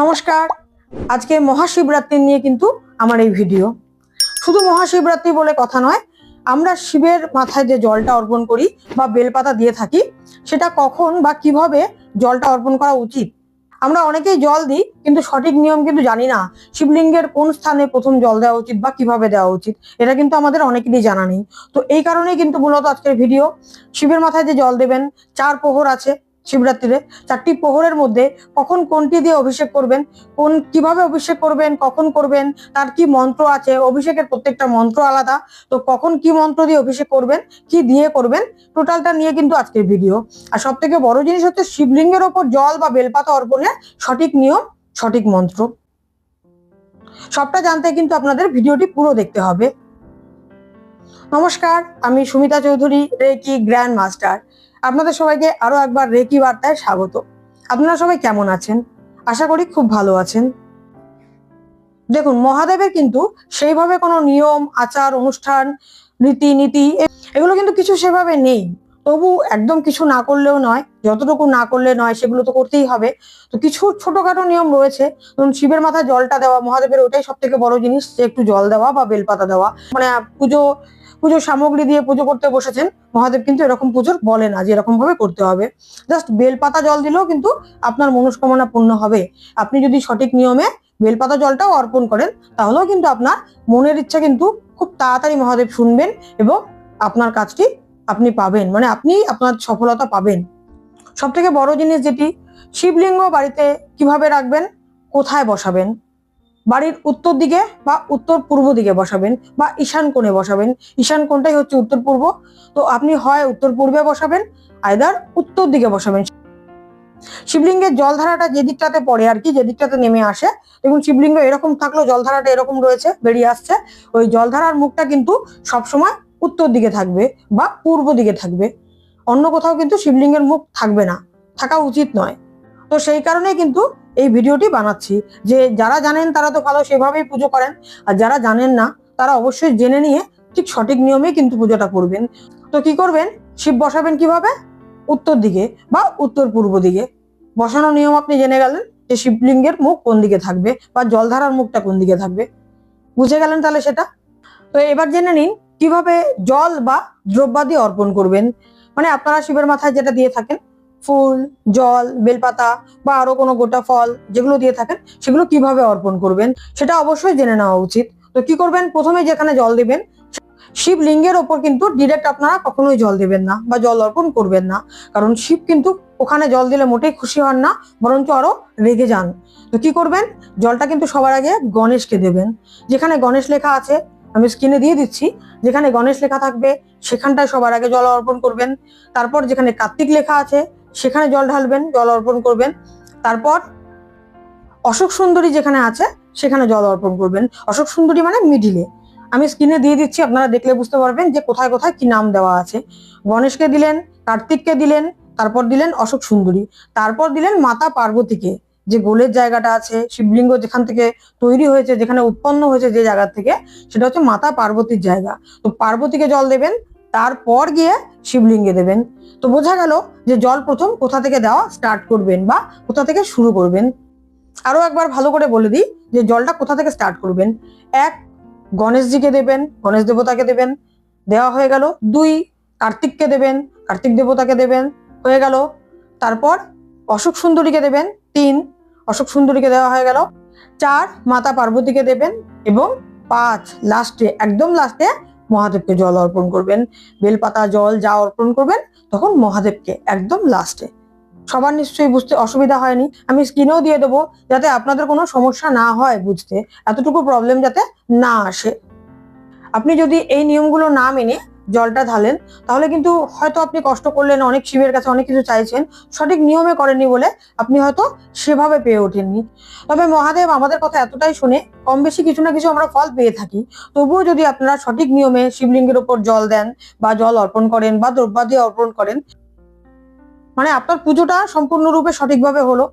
নমস্কার। আজকে মহাশিবরাত্রি নিয়ে কিন্তু আমার এই ভিডিও। শুধু মহাশিবরাত্রি বলে কথা নয়, আমরা শিবের মাথায় যে জলটা অর্পণ করি বা বেলপাতা দিয়ে থাকি, সেটা কখন বা কীভাবে জলটা অর্পণ করা উচিত? আমরা অনেকেই জল দিই, কিন্তু সঠিক নিয়ম কিন্তু জানি না শিবলিঙ্গের কোন স্থানে প্রথম জল দেওয়া উচিত বা কীভাবে দেওয়া উচিত, এটা কিন্তু আমাদের অনেকেরই জানা নেই। তো এই কারণেই কিন্তু মূলত আজকের ভিডিও, শিবের মাথায় যে জল দেবেন, চার প্রহর আছে শিবরাত্রিতে চারটি প্রহরের মধ্যে কখন কোনটি দিয়ে অভিষেক করবেন, কোন কীভাবে অভিষেক করবেন, কখন করবেন, তার কি মন্ত্র আছে, অভিষেকের প্রত্যেকটা মন্ত্র আলাদা। তো কখন কি মন্ত্র দিয়ে অভিষেক করবেন, কি দিয়ে করবেন, টোটালটা নিয়ে কিন্তু আজকের ভিডিও। আর সব থেকে বড় জিনিস হচ্ছে শিবলিঙ্গের ওপর জল বা বেলপাতা অর্পণের সঠিক নিয়ম, সঠিক মন্ত্র। সবটা জানতে কিন্তু আপনাদের ভিডিওটি পুরো দেখতে হবে। নমস্কার, আমি Sumita Chowdhury, reiki grand master আপনাদের সবাইকে আরও একবার রেকি বার্তায় স্বাগত। আপনারা সবাই কেমন আছেন? আশা করি খুব ভালো আছেন। দেখুন, মহাদেবের কিন্তু সেইভাবে কোনো নিয়ম, আচার, অনুষ্ঠান, রীতিনীতি এগুলো কিন্তু কিছু সেভাবে নেই। তবু একদম কিছু না করলেও নয়, যতটুকু না করলে নয়, সেগুলো তো করতেই হবে। তো কিছু ছোটখাটো নিয়ম রয়েছে। ধরুন, শিবের মাথায় জলটা দেওয়া, মহাদেবের ওটাই সব থেকে বড় জিনিস, যে একটু জল দেওয়া বা বেলপাতা দেওয়া। মানে পুজো পুজোর সামগ্রী দিয়ে পুজো করতে বসেছেন, মহাদেব কিন্তু এরকম পুজোর বলে না যে এরকম ভাবে করতে হবে। জাস্ট বেলপাতা জল দিলেও কিন্তু আপনার মনস্কামনা পূর্ণ হবে। আপনি যদি সঠিক নিয়মে বেলপাতা জলটাও অর্পণ করেন, তাহলেও কিন্তু আপনার মনের ইচ্ছা কিন্তু খুব তাড়াতাড়ি মহাদেব শুনবেন এবং আপনার কাজটি আপনি পাবেন মানে আপনি আপনার সফলতা পাবেন। সব থেকে বড় জিনিস যেটি, শিবলিঙ্গ বাড়িতে কীভাবে রাখবেন, কোথায় বসাবেন? বাড়ির উত্তর দিকে বা উত্তর পূর্ব দিকে বসাবেন বা ঈশান কোণে বসাবেন। ঈশান কোণটাই হচ্ছে উত্তর পূর্ব। তো আপনি হয় উত্তর পূর্বে বসাবেন আইদার উত্তর দিকে বসাবেন। শিবলিঙ্গের জলধারাটা যে দিকটাতে পড়ে আর কি, যে দিকটাতে নেমে আসে এবং শিবলিঙ্গ এরকম থাকলেও জলধারাটা এরকম রয়েছে, বেরিয়ে আসছে। ওই জলধারার মুখটা কিন্তু সবসময় উত্তর দিকে থাকবে বা পূর্ব দিকে থাকবে। অন্য কোথাও কিন্তু শিবলিঙ্গের মুখ থাকবে না, থাকা উচিত নয়। তো সেই কারণেই কিন্তু এই ভিডিওটি বানাচ্ছি। যে যারা জানেন তারা তো ভালো সেভাবেই পুজো করেন। আর যারা জানেন না, তারা অবশ্যই জেনে নিয়ে ঠিক সঠিক নিয়মে কিন্তু পুজোটা করবেন। তো কি করবেন? শিব বসাবেন কীভাবে? উত্তর দিকে বা উত্তর পূর্ব দিকে। বসানোর নিয়ম আপনি জেনে গেলেন যে শিবলিঙ্গের মুখ কোন দিকে থাকবে বা জলধারার মুখটা কোন দিকে থাকবে। বুঝে গেলেন তাহলে সেটা? তো এবার জেনে নিন কীভাবে জল বা দ্রব্যাদি অর্পণ করবেন। মানে আপনারা শিবের মাথায় যেটা দিয়ে থাকেন ফুল, জল, বেলপাতা বা আরও কোনো গোটা ফল যেগুলো দিয়ে থাকেন, সেগুলো কীভাবে অর্পণ করবেন সেটা অবশ্যই জেনে নেওয়া উচিত। তো কি করবেন? প্রথমে যেখানে জল দেবেন, শিবলিঙ্গের ওপর কিন্তু ডিরেক্ট আপনারা কখনোই জল দেবেন না বা জল অর্পণ করবেন না। কারণ শিব কিন্তু ওখানে জল দিলে মোটেই খুশি হন না, বরঞ্চ আরও রেগে যান। তো কি করবেন? জলটা কিন্তু সবার আগে গণেশকে দেবেন। যেখানে গণেশ লেখা আছে, আমি স্ক্রিনে দিয়ে দিচ্ছি, যেখানে গণেশ লেখা থাকবে, সেখানটায় সবার আগে জল অর্পণ করবেন। তারপর যেখানে কার্তিক লেখা আছে সেখানে জল ঢালবেন, জল অর্পণ করবেন। তারপর অশোক সুন্দরী যেখানে আছে, সেখানে জল অর্পণ করবেন। অশোক সুন্দরী মানে মিডিলে। আমি স্ক্রিনে দিয়ে দিচ্ছি, আপনারা দেখলে বুঝতে পারবেন যে কোথায় কোথায় কি নাম দেওয়া আছে। গণেশকে দিলেন, কার্তিককে দিলেন, তারপর দিলেন অশোক সুন্দরী। তারপর দিলেন মাতা পার্বতীকে। যে গোলের জায়গাটা আছে, শিবলিঙ্গ যেখান থেকে তৈরি হয়েছে, যেখানে উৎপন্ন হয়েছে যে জায়গা থেকে, সেটা হচ্ছে মাতা পার্বতীর জায়গা। তো পার্বতীকে জল দেবেন তারপর গিয়ে শিবলিঙ্গে দেবেন। তো বোঝা গেল যে জল প্রথম কোথা থেকে দেওয়া স্টার্ট করবেন বা কোথা থেকে শুরু করবেন। আরও একবার ভালো করে বলে দিই যে জলটা কোথা থেকে স্টার্ট করবেন। এক, গণেশজিকে দেবেন, গণেশ দেবতাকে দেবেন। দেওয়া হয়ে গেল। দুই, কার্তিককে দেবেন, কার্তিক দেবতাকে দেবেন। হয়ে গেল। তারপর অশোক সুন্দরীকে দেবেন। তিন, অশোক সুন্দরীকে দেওয়া হয়ে গেল। চার, মাতা পার্বতীকে দেবেন। এবং পাঁচ লাস্টে একদম লাস্টে মহাদেবকে জল অর্পণ করবেন, বেলপাতা জল যা অর্পণ করবেন, তখন মহাদেবকে একদম লাস্টে সবার নিশ্চয়ই বুঝতে অসুবিধা হয়নি, আমি স্ক্রিনেও দিয়ে দেবো যাতে আপনাদের কোনো সমস্যা না হয় বুঝতে, এতটুকু প্রবলেম যাতে না আসে। আপনি যদি এই নিয়মগুলো না মেনে জলটা ঢালেন, তাহলে কিন্তু হয়তো আপনি কষ্ট করলেন, অনেক শিবের কাছে অনেক কিছু চাইছেন, সঠিক নিয়মে করেননি বলে আপনি হয়তো সেভাবে পেয়ে ওঠেননি। তবে মহাদেব আমাদের কথা এতটাই শুনে, কম বেশি কিছু না কিছু আমরা ফল পেয়ে থাকি। তবুও যদি আপনারা সঠিক নিয়মে শিবলিঙ্গের উপর জল দেন বা জল অর্পণ করেন বা দ্রব্যাদি অর্পণ করেন মানে আপনার পুজোটা সম্পূর্ণরূপে সঠিকভাবে হলো,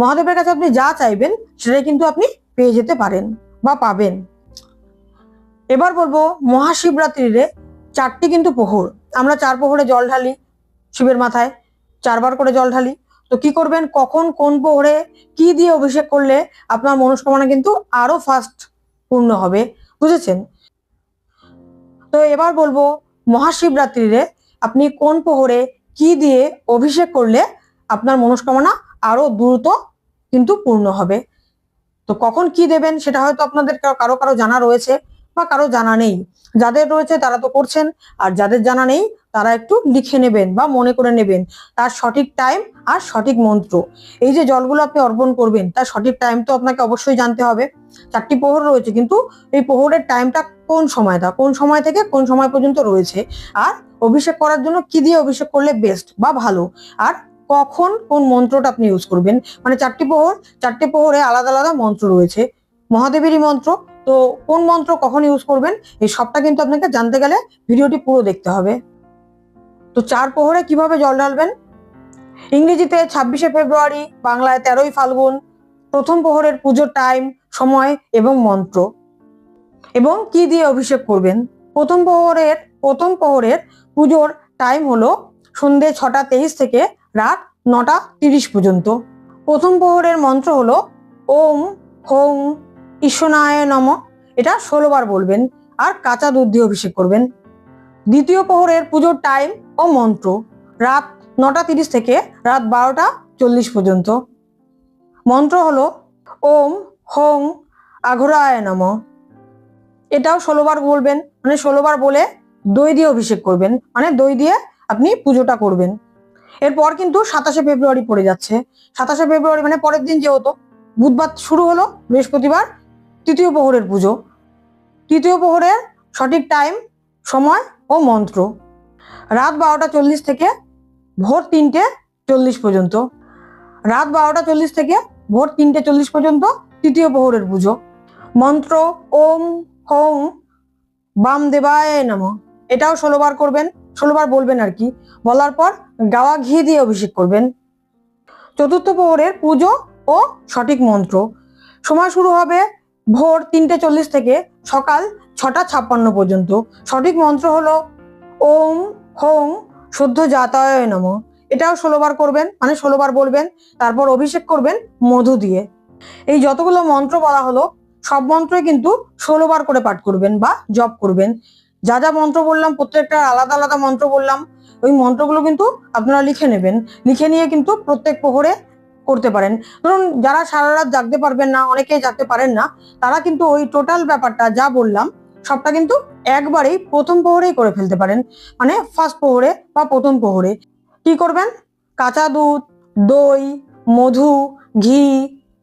মহাদেবের কাছে আপনি যা চাইবেন সেটাই কিন্তু আপনি পেয়ে যেতে পারেন বা পাবেন। এবার বলব মহাশিবরাত্রিরে চারটি কিন্তু পোহর। আমরা চার প্রহরে জল ঢালি শিবের মাথায়, চারবার করে জল ঢালি। তো কি করবেন? কখন কোন পোহরে কি দিয়ে অভিষেক করলে আপনার মনস্কামনা কিন্তু আরও ফাস্ট পূর্ণ হবে, বুঝেছেন? তো এবার বলব, মহাশিবরাত্রিরে আপনি কোন পোহরে কি দিয়ে অভিষেক করলে আপনার মনস্কামনা আরও দ্রুত কিন্তু পূর্ণ হবে? তো কখন কি দেবেন সেটা হয়তো আপনাদের কারও কারও জানা রয়েছে। বা কারও জানা নেই। যাদের রয়েছে তারা তো করছেন, আর যাদের জানা নেই তারা একটু লিখে নেবেন বা মনে করে নেবেন তার সঠিক টাইম আর সঠিক মন্ত্র। এই যে জলগুলো আপনি অর্পণ করবেন, তার সঠিক টাইম তো আপনাকে অবশ্যই জানতে হবে। চারটি প্রহর রয়েছে, কিন্তু এই প্রহরের টাইমটা কোন সময়টা, কোন সময় থেকে কোন সময় পর্যন্ত রয়েছে, আর অভিষেক করার জন্য কি দিয়ে অভিষেক করলে বেস্ট বা ভালো, আর কখন কোন মন্ত্রটা আপনি ইউজ করবেন? মানে চারটি প্রহর, চারটি প্রহরে আলাদা আলাদা মন্ত্র রয়েছে। মহাদেবেরই মন্ত্র তো কোন মন্ত্র কখন ইউজ করবেন, এই সবটা কিন্তু আপনাকে জানতে গেলে ভিডিওটি পুরো দেখতে হবে। তো চার প্রহরে কীভাবে জল ঢালবেন? ইংরেজিতে ছাব্বিশে ফেব্রুয়ারি, বাংলায় তেরোই ফাল্গুন, প্রথম প্রহরের পুজোর টাইম সময় এবং মন্ত্র। এবং কি দিয়ে অভিষেক করবেন? প্রথম প্রহরের প্রথম প্রহরের পুজোর টাইম হলো সন্ধে ছটা তেইশ থেকে রাত নটা তিরিশ পর্যন্ত। প্রথম প্রহরের মন্ত্র হলো ওম, হোম ঈশ্বনায় নম। এটা ষোলো বার বলবেন আর কাঁচা দুধ দিয়ে অভিষেক করবেন। দ্বিতীয় প্রহরের পুজোর টাইম ও মন্ত্র রাত নটা তিরিশ থেকে রাত বারোটা চল্লিশ পর্যন্ত। মন্ত্র হলো ওম হোম আঘোরায় নম। এটাও ষোলোবার বলবেন মানে ষোলোবার বলে দই দিয়ে অভিষেক করবেন মানে দই দিয়ে আপনি পুজোটা করবেন। এরপর কিন্তু সাতাশে ফেব্রুয়ারি পড়ে যাচ্ছে। সাতাশে ফেব্রুয়ারি মানে পরের দিন যেহেতু, বুধবার শুরু হলো, বৃহস্পতিবার তৃতীয় প্রহরের পুজো। তৃতীয় প্রহরের সঠিক টাইম সময় ও মন্ত্র। রাত বারোটা চল্লিশ থেকে ভোর তিনটে চল্লিশ পর্যন্ত। রাত বারোটা চল্লিশ থেকে ভোর তিনটে চল্লিশ পর্যন্ত তৃতীয় প্রহরের পুজো। মন্ত্র ওম হোম বাম দেবায় নম। এটাও ষোলোবার করবেন ষোলোবার বলবেন আর কি। বলার পর গাওয়া ঘি দিয়ে অভিষেক করবেন। চতুর্থ প্রহরের পুজো ও সঠিক মন্ত্র। সময় শুরু হবে ভোর তিনটে চল্লিশ থেকে সকাল ছটা ছাপ্পান্ন পর্যন্ত। সঠিক মন্ত্র হলো ওম হোম শুদ্ধ জাতায় নম। এটাও ষোলোবার করবেন মানে ষোলোবার বলবেন, তারপর অভিষেক করবেন, মধু দিয়ে। এই যতগুলো মন্ত্র বলা হলো, সব মন্ত্রই কিন্তু ষোলোবার করে পাঠ করবেন বা জপ করবেন। যা যা মন্ত্র বললাম, প্রত্যেকটা আলাদা আলাদা মন্ত্র বললাম, ওই মন্ত্রগুলো কিন্তু আপনারা লিখে নেবেন। লিখে নিয়ে কিন্তু প্রত্যেক প্রহরে করতে পারেন। ধরুন যারা সারা রাত জাগতে পারবেন না, অনেকেই জাগতে পারেন না, তারা কিন্তু ওই টোটাল ব্যাপারটা যা বললাম, সবটা কিন্তু একবারেই প্রথম প্রহরেই করে ফেলতে পারেন। মানে ফার্স্ট প্রহরে বা প্রথম প্রহরে। কি করবেন? কাঁচা দুধ, দই, মধু, ঘি,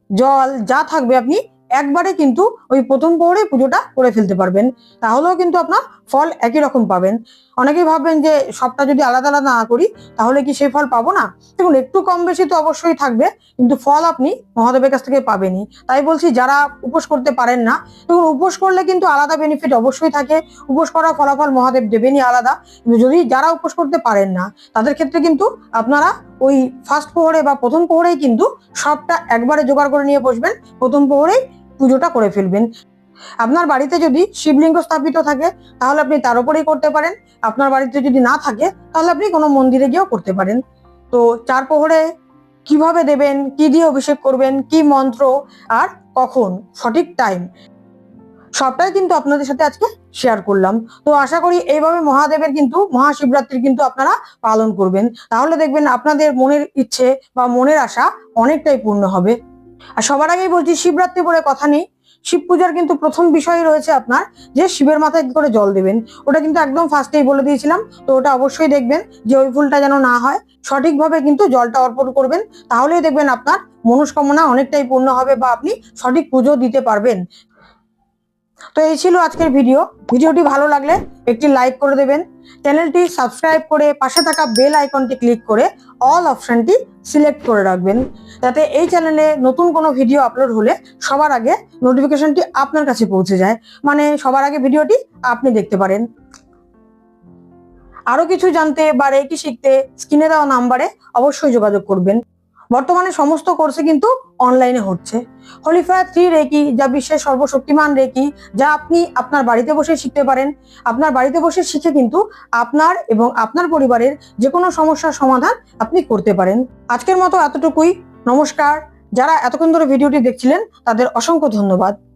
জল যা থাকবে আপনি একবারে কিন্তু ওই প্রথম প্রহরে পুজোটা করে ফেলতে পারবেন। তাহলেও কিন্তু আপনার ফল একই রকম পাবেন। অনেকেই ভাববেন যে সবটা যদি আলাদা আলাদা না করি, তাহলে কি সেই ফল পাবো না? দেখুন, একটু কম বেশি তো অবশ্যই থাকবে, কিন্তু ফল আপনি মহাদেবের কাছ থেকে পাবেনই। তাই বলছি, যারা উপোস করতে পারেন না, দেখুন, উপোস করলে কিন্তু আলাদা বেনিফিট অবশ্যই থাকে। উপোস করার ফলাফল মহাদেব দেবেনই আলাদা। কিন্তু যদি যারা উপোস করতে পারেন না, তাদের ক্ষেত্রে কিন্তু আপনারা ওই ফার্স্ট প্রহরে বা প্রথম প্রহরেই কিন্তু সবটা একবারে জোগাড় করে নিয়ে বসবেন। প্রথম প্রহরেই পুজোটা করে ফেলবেন। আপনার বাড়িতে যদি শিবলিঙ্গ স্থাপিত থাকে, তাহলে আপনি তার উপরেই করতে পারেন। আপনার বাড়িতে যদি না থাকে, তাহলে আপনি কোনো মন্দিরে গিয়েও করতে পারেন। তো চার প্রহরে কীভাবে দেবেন, কি দিয়ে অভিষেক করবেন, কি মন্ত্র, আর কখন, সঠিক টাইম সবটাই কিন্তু আপনাদের সাথে আজকে শেয়ার করলাম। তো আশা করি এইভাবে মহাদেবের কিন্তু মহাশিবরাত্রি কিন্তু আপনারা পালন করবেন। তাহলে দেখবেন আপনাদের মনের ইচ্ছে বা মনের আশা অনেকটাই পূর্ণ হবে। আর সবার আগেই বলছি, শিবরাত্রি বলে কথা নেই। শিব পূজার কিন্তু প্রথম বিষয় রয়েছে আপনার যে শিবের মাথায় করে জল দেবেন। ওটা কিন্তু একদম ফার্স্টেই বলে দিয়েছিলাম। তো ওটা অবশ্যই দেখবেন যে ওই ফুলটা যেন না হয়, সঠিকভাবে কিন্তু জলটা অর্পণ করবেন। তাহলেই দেখবেন আপনার মনস্কামনা অনেকটাই পূর্ণ হবে বা আপনি সঠিক পুজো দিতে পারবেন। তো এই ছিল আজকের ভিডিও ভিডিওটি ভালো লাগলে একটি লাইক করে দেবেন। চ্যানেলটি সাবস্ক্রাইব করে পাশে থাকা বেল আইকনটি ক্লিক করে অল অপশনটি সিলেক্ট করে রাখবেন। যাতে এই চ্যানেলে নতুন কোনো ভিডিও আপলোড হলে সবার আগে নোটিফিকেশনটি আপনার কাছে পৌঁছে যায়। মানে সবার আগে ভিডিওটি আপনি দেখতে পারেন। আরও কিছু জানতে বা রেকি শিখতে স্ক্রিনে দেওয়া নাম্বারে অবশ্যই যোগাযোগ করবেন। বর্তমানে সমস্ত কোর্সে কিন্তু অনলাইনে হচ্ছে। হলিফায়ার থ্রি রেকি যা বিশ্বের সর্বশক্তিমান রেকি যা আপনি আপনার বাড়িতে বসে শিখতে পারেন। আপনার বাড়িতে বসে শিখে কিন্তু আপনার এবং আপনার পরিবারের যে কোনো সমস্যার সমাধান আপনি করতে পারেন। আজকের মতো এতটুকুই। নমস্কার। যারা এতক্ষণ ধরে ভিডিওটি দেখছিলেন, তাদের অসংখ্য ধন্যবাদ।